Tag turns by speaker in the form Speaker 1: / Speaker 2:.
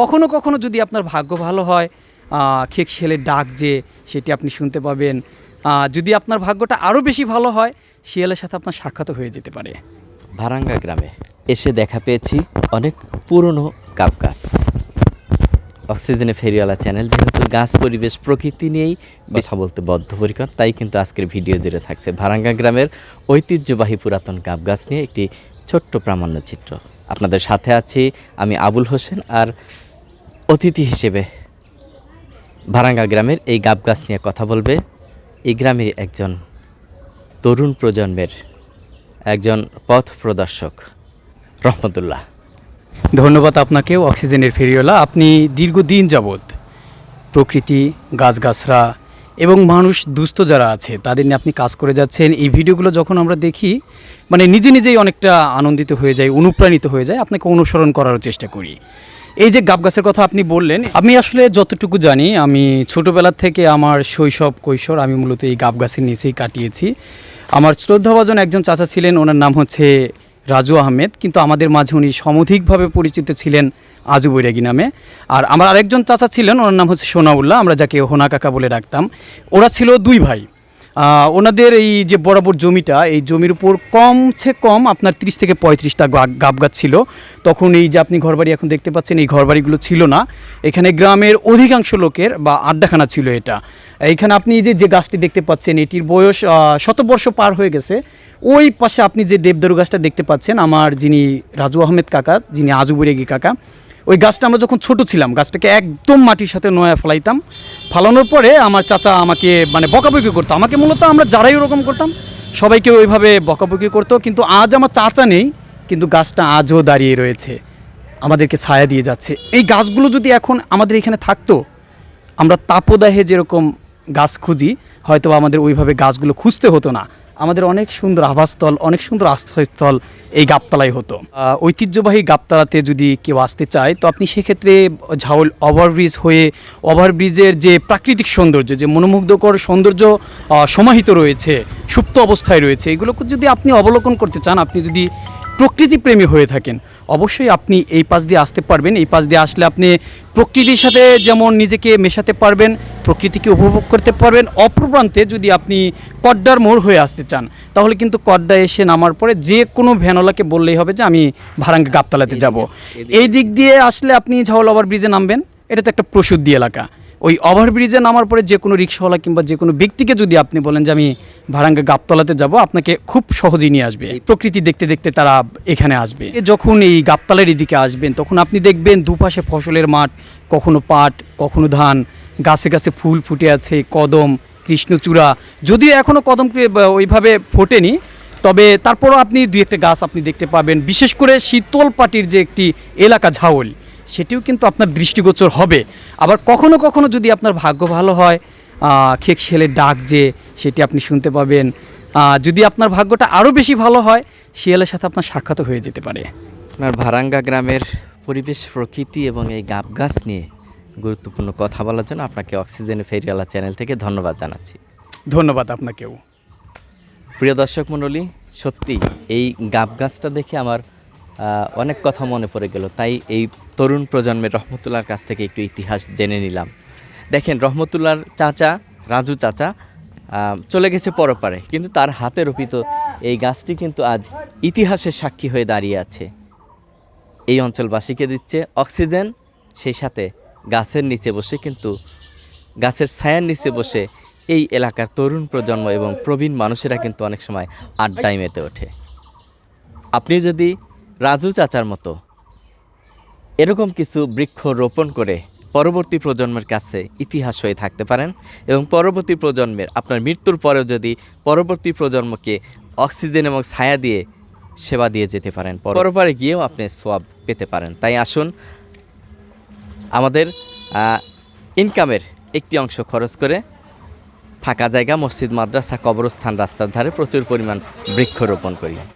Speaker 1: কখনো কখনো যদি আপনার ভাগ্য ভালো হয় খেক শেলের ডাক যে সেটি আপনি শুনতে পাবেন। যদি আপনার ভাগ্যটা আরও বেশি ভালো হয়, শিয়ালের সাথে আপনার সাক্ষাৎ হয়ে যেতে পারে।
Speaker 2: ভারাঙ্গা গ্রামে এসে দেখা পেয়েছি অনেক পুরনো কাপ গাছ অক্সিজেনে ফেরিওয়ালা চ্যানেল যেহেতু গাছ পরিবেশ প্রকৃতি নিয়েই কথা বলতে বদ্ধপরিকর, তাই কিন্তু আজকের ভিডিও জুড়ে থাকছে ভারাঙ্গা গ্রামের ঐতিহ্যবাহী পুরাতন গাব গাছ নিয়ে একটি ছোট্ট প্রামাণ্য চিত্র আপনাদের সাথে আছি আমি আবুল হোসেন আর অতিথি হিসেবে ভারাঙ্গা গ্রামের এই গাব গাছ নিয়ে কথা বলবে এই গ্রামের একজন তরুণ প্রজন্মের একজন পথ প্রদর্শক, রহমতুল্লাহ।
Speaker 1: ধন্যবাদ আপনাকেও, অক্সিজেনের ফেরিওয়ালা। আপনি দীর্ঘদিন যাবৎ প্রকৃতি, গাছগাছরা এবং মানুষ দুস্থ যারা আছে, তাদের নিয়ে আপনি কাজ করে যাচ্ছেন। এই ভিডিওগুলো যখন আমরা দেখি মানে নিজে নিজেই অনেকটা আনন্দিত হয়ে যায়, অনুপ্রাণিত হয়ে যায়। আপনাকে অনুসরণ করার চেষ্টা করি। এই যে গাব গাছের কথা আপনি বললেন, আমি আসলে যতটুকু জানি, আমি ছোটোবেলা থেকে আমার শৈশব, কৈশোর আমি মূলত এই গাব গাছের নিচেই কাটিয়েছি। আমার শ্রদ্ধাভাজন একজন চাচা ছিলেন, ওনার নাম হচ্ছে রাজু আহমেদ, কিন্তু আমাদের মাঝে উনি সমধিকভাবে পরিচিত ছিলেন আজু বৈরাগী নামে। আর আমার আরেকজন চাচা ছিলেন, ওনার নাম হচ্ছে সোনাউল্লাহ, আমরা যাকে হোনা কাকা বলে ডাকতাম। ওরা ছিল দুই ভাই। ওনাদের এই যে বরাবর জমিটা, এই জমির উপর কমছে কম আপনার তিরিশ থেকে পঁয়ত্রিশটা গাব গাছ ছিল। তখন এই যে আপনি ঘরবাড়ি এখন দেখতে পাচ্ছেন, এই ঘরবাড়িগুলো ছিল না। এখানে গ্রামের অধিকাংশ লোকের বা আড্ডাখানা ছিল এটা। এইখানে আপনি যে যে গাছটি দেখতে পাচ্ছেন, এটির বয়স শতবর্ষ পার হয়ে গেছে। ওই পাশে আপনি যে দেবদারু গাছটা দেখতে পাচ্ছেন, আমার যিনি রাজু আহমেদ কাকা, যিনি আজু বুরেগি কাকা ওই গাছটা আমরা যখন ছোট ছিলাম, গাছটাকে একদম মাটির সাথে নয়া ফেলাইতাম। ফালানোর পরে আমার চাচা আমাকে মানে বকাবকি করতো। আমাকে মূলত আমরা যারাই ওরকম করতাম, সবাইকে ওইভাবে বকাবকি করতো। কিন্তু আজ আমার চাচা নেই, কিন্তু গাছটা আজও দাঁড়িয়ে রয়েছে। আমাদেরকে ছায়া দিয়ে যাচ্ছে। এই গাছগুলো যদি এখন আমাদের এখানে থাকতো, আমরা তাপদাহে যেরকম গাছ খুঁজি হয়তো আমাদের ওইভাবে গাছগুলো খুঁজতে হতো না। আমাদের অনেক সুন্দর আবাসস্থল, অনেক সুন্দর আশ্রয়স্থল এই গাবতলায় হতো। ঐতিহ্যবাহী গাবতলাতে যদি কেউ আসতে চায়, তো আপনি সেক্ষেত্রে ঝাউল ওভারব্রিজ হয়ে ওভারব্রিজের যে প্রাকৃতিক সৌন্দর্য, যে মনোমুগ্ধকর সৌন্দর্য সমাহিত রয়েছে, সুপ্ত অবস্থায় রয়েছে, এগুলোকে যদি আপনি অবলোকন করতে চান, আপনি যদি প্রকৃতিপ্রেমী হয়ে থাকেন। অবশ্যই আপনি এই পাশ দিয়ে আসতে পারবেন। এই পাশ দিয়ে আসলে আপনি প্রকৃতির সাথে যেমন নিজেকে মেশাতে পারবেন প্রকৃতিকে উপভোগ করতে পারবেন। অপর প্রান্তে যদি আপনি কড্ডার মোড় হয়ে আসতে চান তাহলে কিন্তু কড্ডা এসে নামার পরে যে কোনো ভ্যানওয়ালাকে বললেই হবে যে আমি ভারাঙ্গা গাবতলাতে যাব। এই দিক। দিয়ে আসলে আপনি ঝাউল ওভার ব্রিজে নামবেন। এটা তো একটা প্রসুদ্ধি এলাকা। ওই ওভারব্রিজে নামার পরে যে কোনো রিক্সাওয়ালা কিংবা যে কোনো ব্যক্তিকে যদি আপনি বলেন যে আমি ভারাঙ্গা গাবতলাতে যাব আপনাকে খুব সহজেই নিয়ে আসবে। প্রকৃতি দেখতে দেখতে তারা এখানে আসবে। যখন এই গাবতলার এদিকে আসবেন তখন আপনি দেখবেন দুপাশে ফসলের মাঠ কখনো পাট কখনো ধান গাছে গাছে ফুল ফুটে আছে কদম কৃষ্ণচূড়া। যদিও এখনও কদম ওইভাবে ফোটেনি তবে তারপরও আপনি দুই একটা গাছ আপনি দেখতে পাবেন। বিশেষ করে শীতল পাটির যে একটি এলাকা ঝাউল সেটিও কিন্তু আপনার দৃষ্টিগোচর হবে। আবার কখনো কখনো যদি আপনার ভাগ্য ভালো হয় খেক শেলের ডাক যে সেটি আপনি শুনতে পাবেন। যদি আপনার ভাগ্যটা আরও বেশি ভালো হয় শিয়ালের সাথে আপনার সাক্ষাৎ হয়ে যেতে পারে।
Speaker 2: আপনার ভারাঙ্গা গ্রামের পরিবেশ প্রকৃতি এবং এই গাব গাছ নিয়ে গুরুত্বপূর্ণ কথা বলার জন্য আপনাকে অক্সিজেন ফেরিওয়ালা চ্যানেল থেকে ধন্যবাদ জানাচ্ছি।
Speaker 1: ধন্যবাদ আপনাকেও।
Speaker 2: প্রিয় দর্শক মণ্ডলী সত্যি এই গাব গাছটা দেখে আমার অনেক কথা মনে পড়ে গেল, তাই এই তরুণ প্রজন্মের রহমতুল্লার কাছ থেকে একটু ইতিহাস জেনে নিলাম। দেখেন রহমতুল্লার চাচা, রাজু চাচা চলে গেছে পরপারে, কিন্তু তার হাতে রোপিত এই গাছটি কিন্তু আজ ইতিহাসের সাক্ষী হয়ে দাঁড়িয়ে আছে। এই অঞ্চলবাসীকে দিচ্ছে অক্সিজেন, সেই সাথে গাছের নিচে বসে কিন্তু, গাছের ছায়ার নিচে বসে এই এলাকার তরুণ প্রজন্ম এবং প্রবীণ মানুষেরা কিন্তু অনেক সময় আড্ডায় মেতে ওঠে। আপনি যদি রাজু চাচার মতো। এরকম কিছু বৃক্ষ রোপণ করে পরবর্তী প্রজন্মের কাছে ইতিহাস হয়ে থাকতে পারেন এবং পরবর্তী প্রজন্মের, আপনার মৃত্যুর পরেও যদি পরবর্তী প্রজন্মকে অক্সিজেন এবং ছায়া দিয়ে সেবা দিয়ে যেতে পারেন পরপারে গিয়েও আপনি সোয়াব পেতে পারেন। তাই আসুন, আমাদের ইনকামের একটি অংশ খরচ করে ফাঁকা জায়গা, মসজিদ, মাদ্রাসা, কবরস্থান রাস্তার ধারে প্রচুর পরিমাণ বৃক্ষরোপণ করি।